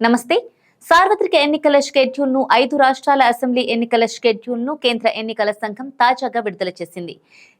నమస్తే. సార్వత్రిక ఎన్నికల షెడ్యూల్ను ఐదు రాష్ట్రాల అసెంబ్లీ ఎన్నికల షెడ్యూల్ను కేంద్ర ఎన్నికల సంఘం తాజాగా విడుదల చేసింది.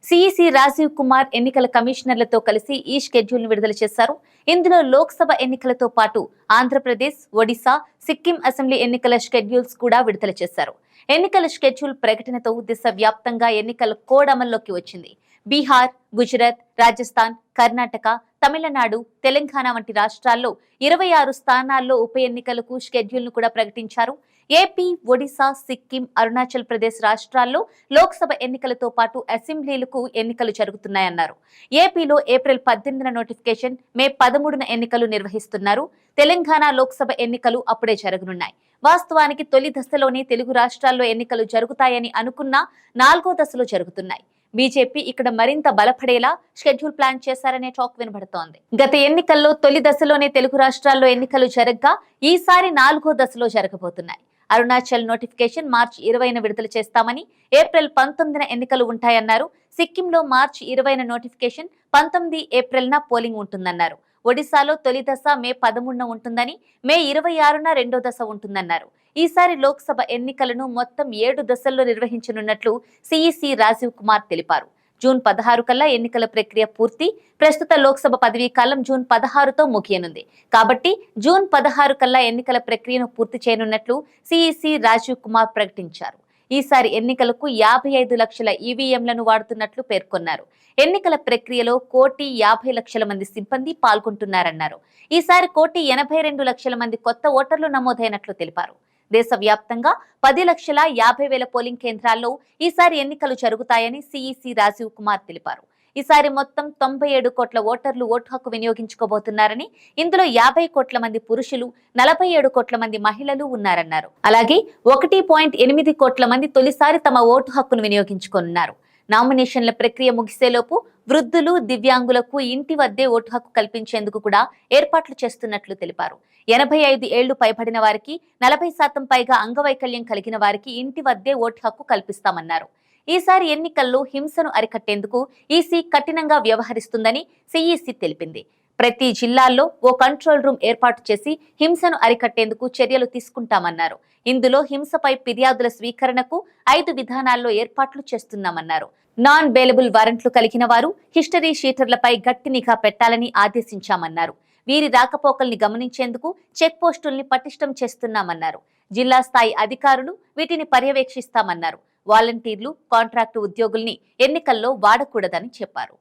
సిఈసి రాజీవ్ కుమార్ ఎన్నికల కమిషనర్లతో కలిసి ఈ షెడ్యూల్ను విడుదల చేశారు. ఇందులో లోక్సభ ఎన్నికలతో పాటు ఆంధ్రప్రదేశ్ ఒడిశా సిక్కిం అసెంబ్లీ ఎన్నికల షెడ్యూల్స్ కూడా విడుదల చేశారు. ఎన్నికల షెడ్యూల్ ప్రకటనతో దేశ వ్యాప్తంగా ఎన్నికల కోడ్ అమల్లోకి వచ్చింది. బీహార్ గుజరాత్ రాజస్థాన్ కర్ణాటక తమిళనాడు తెలంగాణ వంటి రాష్ట్రాల్లో ఇరవై ఆరు స్థానాల్లో ఉప ఎన్నికలకు షెడ్యూల్ను కూడా ప్రకటించారు. ఏపీ ఒడిశా సిక్కిం అరుణాచల్ ప్రదేశ్ రాష్ట్రాల్లో లోక్సభ ఎన్నికలతో పాటు అసెంబ్లీలకు ఎన్నికలు జరుగుతున్నాయన్నారు. ఏపీలో ఏప్రిల్ పద్దెనిమిదిన నోటిఫికేషన్ మే పదమూడున ఎన్నికలు నిర్వహిస్తున్నారు. తెలంగాణ లోక్సభ ఎన్నికలు అప్పుడే జరగనున్నాయి. వాస్తవానికి తొలి దశలోనే తెలుగు రాష్ట్రాల్లో ఎన్నికలు జరుగుతాయని అనుకున్నా నాలుగో దశలో జరుగుతున్నాయి. బీజేపీ ఇక్కడ మరింత బలపడేలా షెడ్యూల్ ప్లాన్ చేశారనే టాక్ వినబడుతోంది. గత ఎన్నికల్లో తొలి దశలోనే తెలుగు రాష్ట్రాల్లో ఎన్నికలు జరగ్గా ఈసారి నాలుగో దశలో జరగబోతున్నాయి. అరుణాచల్ నోటిఫికేషన్ మార్చి ఇరవైన విడుదల చేస్తామని ఏప్రిల్ పంతొమ్మిదిన ఎన్నికలు ఉంటాయన్నారు. సిక్కింలో మార్చి ఇరవైన నోటిఫికేషన్ పంతొమ్మిది ఏప్రిల్న పోలింగ్ ఉంటుందన్నారు. ఒడిశాలో తొలి దశ మే పదమూడున ఉంటుందని మే ఇరవై ఆరున రెండో దశ ఉంటుందన్నారు. ఈసారి లోక్సభ ఎన్నికలను మొత్తం ఏడు దశల్లో నిర్వహించనున్నట్లు సిఈసి రాజీవ్ కుమార్ తెలిపారు. జూన్ పదహారు కల్లా ఎన్నికల ప్రక్రియ పూర్తి ప్రస్తుత లోక్సభ పదవీ కాలం జూన్ పదహారుతో ముగియనుంది. కాబట్టి జూన్ పదహారు కల్లా ఎన్నికల ప్రక్రియను పూర్తి చేయనున్నట్లు సిఈసి రాజీవ్ కుమార్ ప్రకటించారు. ఈసారి ఎన్నికలకు యాభై ఐదు లక్షల ఈవీఎంలను వాడుతున్నట్లు పేర్కొన్నారు. ఎన్నికల ప్రక్రియలో కోటి యాభై లక్షల మంది సిబ్బంది పాల్గొంటున్నారన్నారు. ఈసారి కోటి ఎనభై రెండు లక్షల మంది కొత్త ఓటర్లు నమోదైనట్లు తెలిపారు. దేశవ్యాప్తంగా పది లక్షల యాభై వేల పోలింగ్ కేంద్రాల్లో ఈసారి ఎన్నికలు జరుగుతాయని సిఈసి రాజీవ్ కుమార్ తెలిపారు. ఈసారి మొత్తం తొంభై ఏడు కోట్ల ఓటర్లు ఓటు హక్కు వినియోగించుకోబోతున్నారని ఇందులో యాభై కోట్ల మంది పురుషులు నలభై ఏడు కోట్ల మంది మహిళలు ఉన్నారన్నారు. అలాగే ఒకటి పాయింట్ ఎనిమిది కోట్ల మంది తొలిసారి తమ ఓటు హక్కును వినియోగించుకున్నారు. నామినేషన్ల ప్రక్రియ ముగిసేలోపు వృద్ధులు దివ్యాంగులకు ఇంటి వద్దే ఓటు హక్కు కల్పించేందుకు కూడా ఏర్పాట్లు చేస్తున్నట్లు తెలిపారు. ఎనభై ఐదు ఏళ్ళు పైబడిన వారికి నలభై శాతం పైగా అంగవైకల్యం కలిగిన వారికి ఇంటి వద్దే ఓటు హక్కు కల్పిస్తామన్నారు. ఈసారి ఎన్నికల్లో హింసను అరికట్టేందుకు ఈసీ కఠినంగా వ్యవహరిస్తుందని సిఈసి తెలిపింది. ప్రతి జిల్లాల్లో ఓ కంట్రోల్ రూమ్ ఏర్పాటు చేసి హింసను అరికట్టేందుకు చర్యలు తీసుకుంటామన్నారు. ఇందులో హింసపై ఫిర్యాదుల స్వీకరణకు ఐదు విధానాల్లో ఏర్పాట్లు చేస్తున్నామన్నారు. నాన్ బెయిలబుల్ వారెంట్లు కలిగిన వారు హిస్టరీ షీటర్లపై గట్టి నిఘా పెట్టాలని ఆదేశించామన్నారు. వీరి రాకపోకల్ని గమనించేందుకు చెక్ పోస్టుల్ని పటిష్టం చేస్తున్నామన్నారు. జిల్లా స్థాయి అధికారులు వీటిని పర్యవేక్షిస్తామన్నారు. వాలంటీర్లు కాంట్రాక్టు ఉద్యోగుల్ని ఎన్నికల్లో వాడకూడదని చెప్పారు.